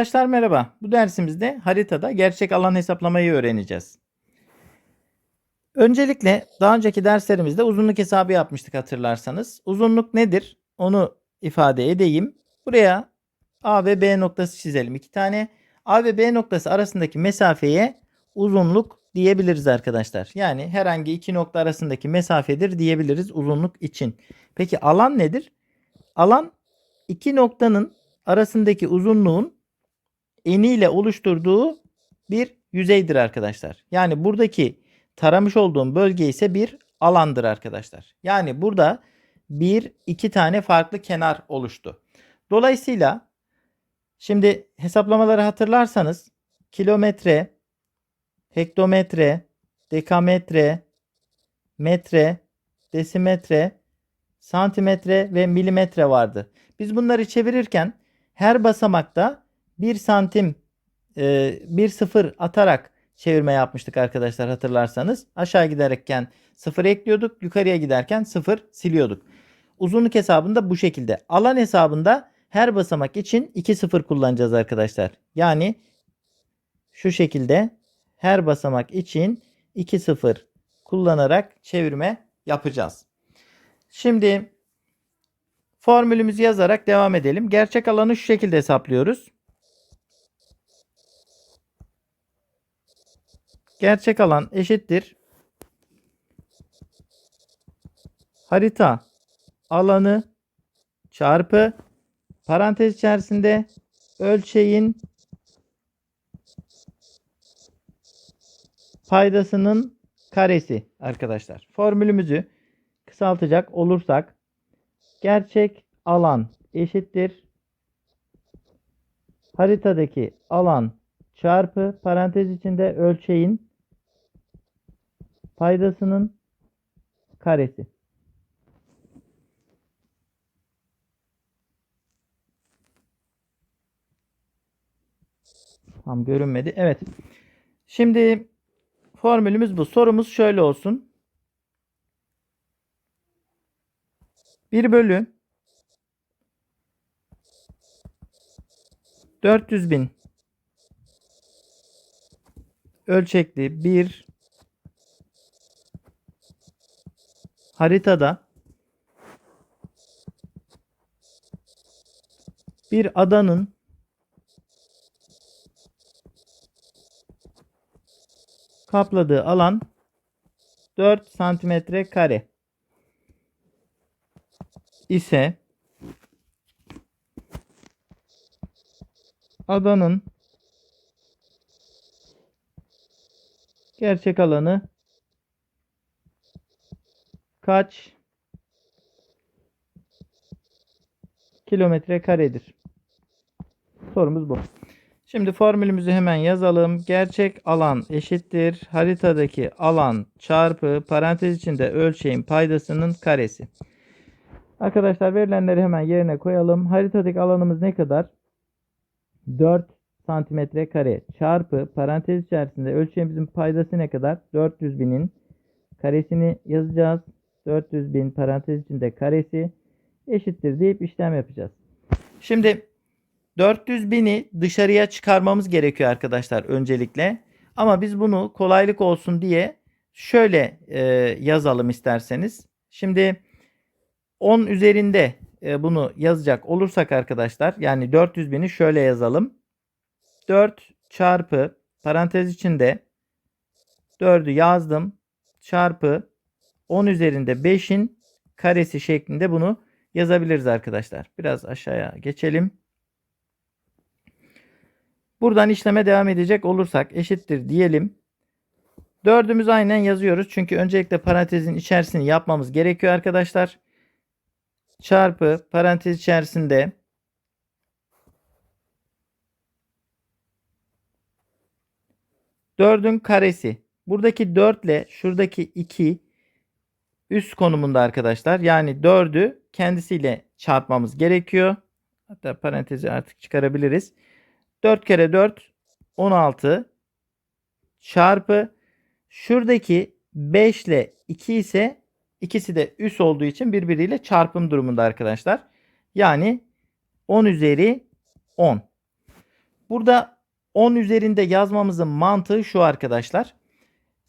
Arkadaşlar merhaba. Bu dersimizde haritada gerçek alan hesaplamayı öğreneceğiz. Öncelikle daha önceki derslerimizde uzunluk hesabı yapmıştık hatırlarsanız. Uzunluk nedir? Onu ifade edeyim. Buraya A ve B noktası çizelim. iki tane A ve B noktası arasındaki mesafeye uzunluk diyebiliriz arkadaşlar. Yani herhangi iki nokta arasındaki mesafedir diyebiliriz uzunluk için. Peki alan nedir? Alan iki noktanın arasındaki uzunluğun eniyle oluşturduğu bir yüzeydir arkadaşlar. Yani buradaki taramış olduğum bölge ise bir alandır arkadaşlar. Yani burada bir iki tane farklı kenar oluştu. Dolayısıyla şimdi hesaplamaları hatırlarsanız kilometre, hektometre, dekametre, metre, desimetre, santimetre ve milimetre vardı. Biz bunları çevirirken her basamakta 1 santim e, bir sıfır atarak çevirme yapmıştık arkadaşlar hatırlarsanız. Aşağı giderken sıfır ekliyorduk. Yukarıya giderken sıfır siliyorduk. Uzunluk hesabında bu şekilde. Alan hesabında her basamak için 2 sıfır kullanacağız arkadaşlar. Yani şu şekilde her basamak için 2 sıfır kullanarak çevirme yapacağız. Şimdi formülümüzü yazarak devam edelim. Gerçek alanı şu şekilde hesaplıyoruz. Gerçek alan eşittir. Harita alanı çarpı parantez içerisinde ölçeğin paydasının karesi arkadaşlar. Formülümüzü kısaltacak olursak gerçek alan eşittir haritadaki alan çarpı parantez içinde ölçeğin paydasının karesi. Tam görünmedi. Evet. Şimdi formülümüz bu. Sorumuz şöyle olsun. 1 bölü 400 bin ölçekli bir haritada bir adanın kapladığı alan 4 santimetre kare ise adanın gerçek alanı kaç kilometre karedir? Sorumuz bu. Şimdi formülümüzü hemen yazalım. Gerçek alan eşittir. Haritadaki alan çarpı parantez içinde ölçeğin paydasının karesi. Arkadaşlar verilenleri hemen yerine koyalım. Haritadaki alanımız ne kadar? 4 santimetre kare çarpı parantez içerisinde ölçeğimizin paydası ne kadar? 400 binin karesini yazacağız. 400 bin parantez içinde karesi eşittir deyip işlem yapacağız. Şimdi 400 bini dışarıya çıkarmamız gerekiyor arkadaşlar öncelikle. Ama biz bunu kolaylık olsun diye şöyle e, yazalım isterseniz. Şimdi 10 üzerinde e, bunu yazacak olursak arkadaşlar yani 400 bini şöyle yazalım. 4 çarpı parantez içinde 4'ü yazdım çarpı 10 üzerinde 5'in karesi şeklinde bunu yazabiliriz arkadaşlar. Biraz aşağıya geçelim. Buradan işleme devam edecek olursak eşittir diyelim. Dördümüz aynen yazıyoruz. Çünkü öncelikle parantezin içerisini yapmamız gerekiyor arkadaşlar. Çarpı parantez içerisinde 4'ün karesi. Buradaki 4 ile şuradaki 2 üst konumunda arkadaşlar. Yani 4'ü kendisiyle çarpmamız gerekiyor. Hatta parantezi artık çıkarabiliriz. 4 kere 4 16 çarpı şuradaki 5 ile 2 ise ikisi de üst olduğu için birbiriyle çarpım durumunda arkadaşlar. Yani 10 üzeri 10. Burada 10 üzerinde yazmamızın mantığı şu arkadaşlar.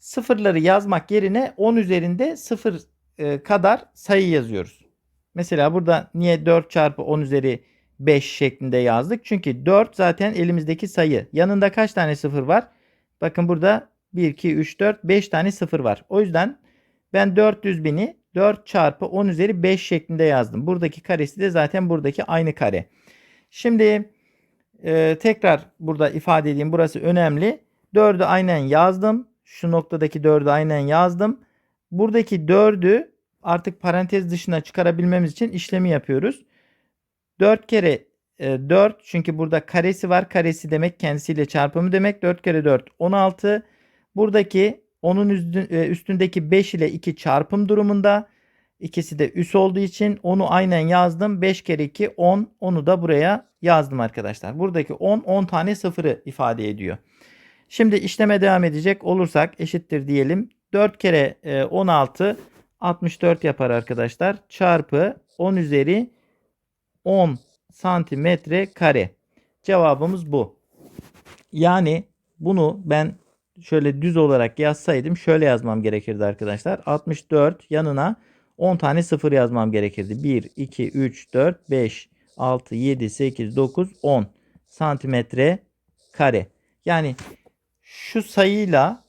Sıfırları yazmak yerine 10 üzerinde sıfır e, kadar sayı yazıyoruz. Mesela burada niye 4 çarpı 10 üzeri 5 şeklinde yazdık? Çünkü 4 zaten elimizdeki sayı. Yanında kaç tane sıfır var? Bakın burada 1, 2, 3, 4, 5 tane sıfır var. O yüzden ben 400 bini 4 çarpı 10 üzeri 5 şeklinde yazdım. Buradaki karesi de zaten buradaki aynı kare. Şimdi e, tekrar burada ifade edeyim. Burası önemli. 4'ü aynen yazdım. Şu noktadaki 4'ü aynen yazdım. Buradaki 4'ü artık parantez dışına çıkarabilmemiz için işlemi yapıyoruz. 4 kere e, 4 çünkü burada karesi var. Karesi demek kendisiyle çarpımı demek. 4 kere 4 16. Buradaki onun e, üstündeki 5 ile 2 çarpım durumunda. İkisi de üs olduğu için onu aynen yazdım. 5 kere 2 10. Onu da buraya yazdım arkadaşlar. Buradaki 10 10 tane sıfırı ifade ediyor. Şimdi işleme devam edecek olursak eşittir diyelim. 4 kere e, 16 64 yapar arkadaşlar. Çarpı 10 üzeri 10 santimetre kare. Cevabımız bu. Yani bunu ben şöyle düz olarak yazsaydım şöyle yazmam gerekirdi arkadaşlar. 64 yanına 10 tane sıfır yazmam gerekirdi. 1, 2, 3, 4, 5, 6, 7, 8, 9, 10 santimetre kare. Yani şu sayıyla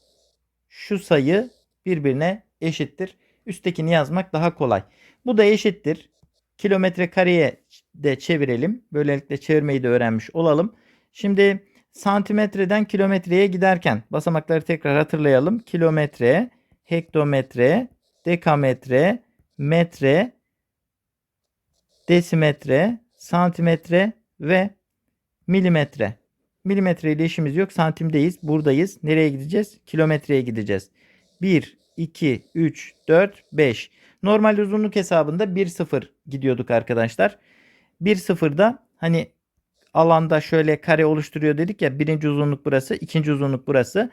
şu sayı birbirine eşittir. Üsttekini yazmak daha kolay. Bu da eşittir. Kilometre kareye de çevirelim. Böylelikle çevirmeyi de öğrenmiş olalım. Şimdi santimetreden kilometreye giderken basamakları tekrar hatırlayalım. Kilometre, hektometre, dekametre, metre, desimetre, santimetre ve milimetre. Milimetre ile işimiz yok. Santimdeyiz. Buradayız. Nereye gideceğiz? Kilometreye gideceğiz. 1, 2, 3, 4, 5. Normal uzunluk hesabında 1, 0 gidiyorduk arkadaşlar. 1, 0'da hani alanda şöyle kare oluşturuyor dedik ya. Birinci uzunluk burası. ikinci uzunluk burası.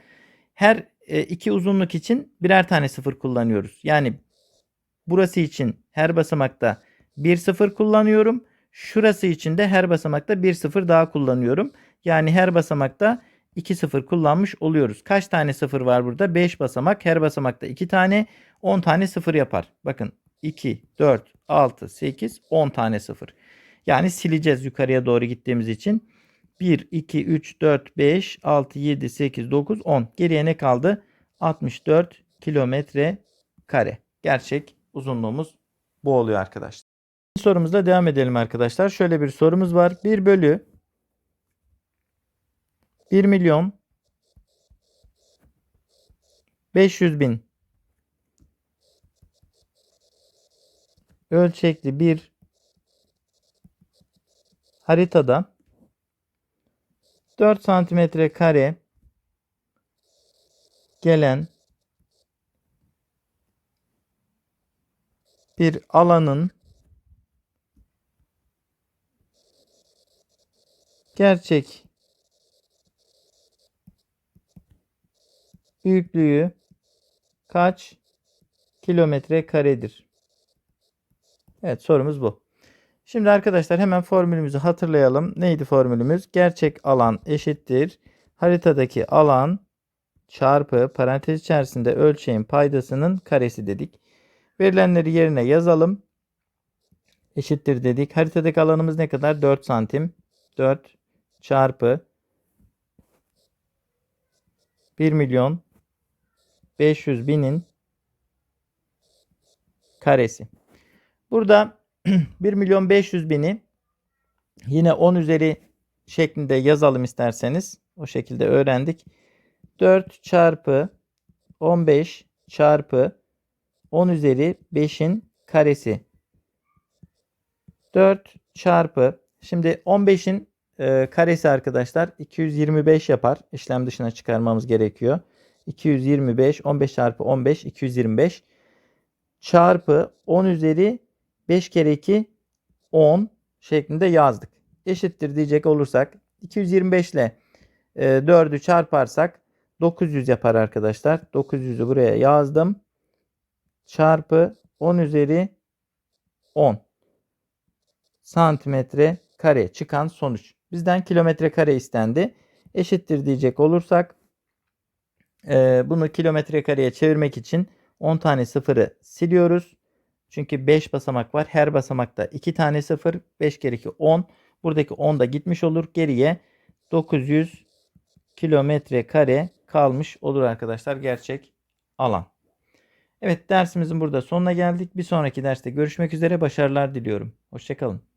Her e, iki uzunluk için birer tane sıfır kullanıyoruz. Yani burası için her basamakta 1 0 kullanıyorum. Şurası için de her basamakta 1 0 daha kullanıyorum. Yani her basamakta 2 0 kullanmış oluyoruz. Kaç tane 0 var burada? 5 basamak. Her basamakta 2 tane 10 tane 0 yapar. Bakın 2, 4, 6, 8, 10 tane 0. Yani sileceğiz yukarıya doğru gittiğimiz için. 1, 2, 3, 4, 5, 6, 7, 8, 9, 10. Geriye ne kaldı? 64 kilometre kare. Gerçek uzunluğumuz bu oluyor arkadaşlar. Sorumuzla devam edelim arkadaşlar. Şöyle bir sorumuz var. 1 bölü 1 milyon 500 bin. Ölçekli bir haritada 4 santimetre kare gelen bir alanın gerçek büyüklüğü kaç kilometre karedir? Evet sorumuz bu. Şimdi arkadaşlar hemen formülümüzü hatırlayalım. Neydi formülümüz? Gerçek alan eşittir. Haritadaki alan çarpı parantez içerisinde ölçeğin paydasının karesi dedik. Verilenleri yerine yazalım. Eşittir dedik. Haritadaki alanımız ne kadar? 4 santim. 4 çarpı 1 milyon 500 binin karesi. Burada 1 milyon 500 bini yine 10 üzeri şeklinde yazalım isterseniz. O şekilde öğrendik. 4 çarpı 15 çarpı 10 üzeri 5'in karesi. 4 çarpı şimdi 15'in e, karesi arkadaşlar 225 yapar. İşlem dışına çıkarmamız gerekiyor. 225 15 çarpı 15 225 çarpı 10 üzeri 5 kere 2 10 şeklinde yazdık. Eşittir diyecek olursak 225 ile e, 4'ü çarparsak 900 yapar arkadaşlar. 900'ü buraya yazdım. Çarpı 10 üzeri 10 santimetre kare çıkan sonuç. Bizden kilometre kare istendi. Eşittir diyecek olursak eee, bunu kilometre kareye çevirmek için 10 tane sıfırı siliyoruz. Çünkü 5 basamak var. Her basamakta 2 tane sıfır. 5 kere 2 10. Buradaki 10 da gitmiş olur. Geriye 900 kilometre kare kalmış olur arkadaşlar gerçek alan. Evet dersimizin burada sonuna geldik. Bir sonraki derste görüşmek üzere. Başarılar diliyorum. Hoşçakalın.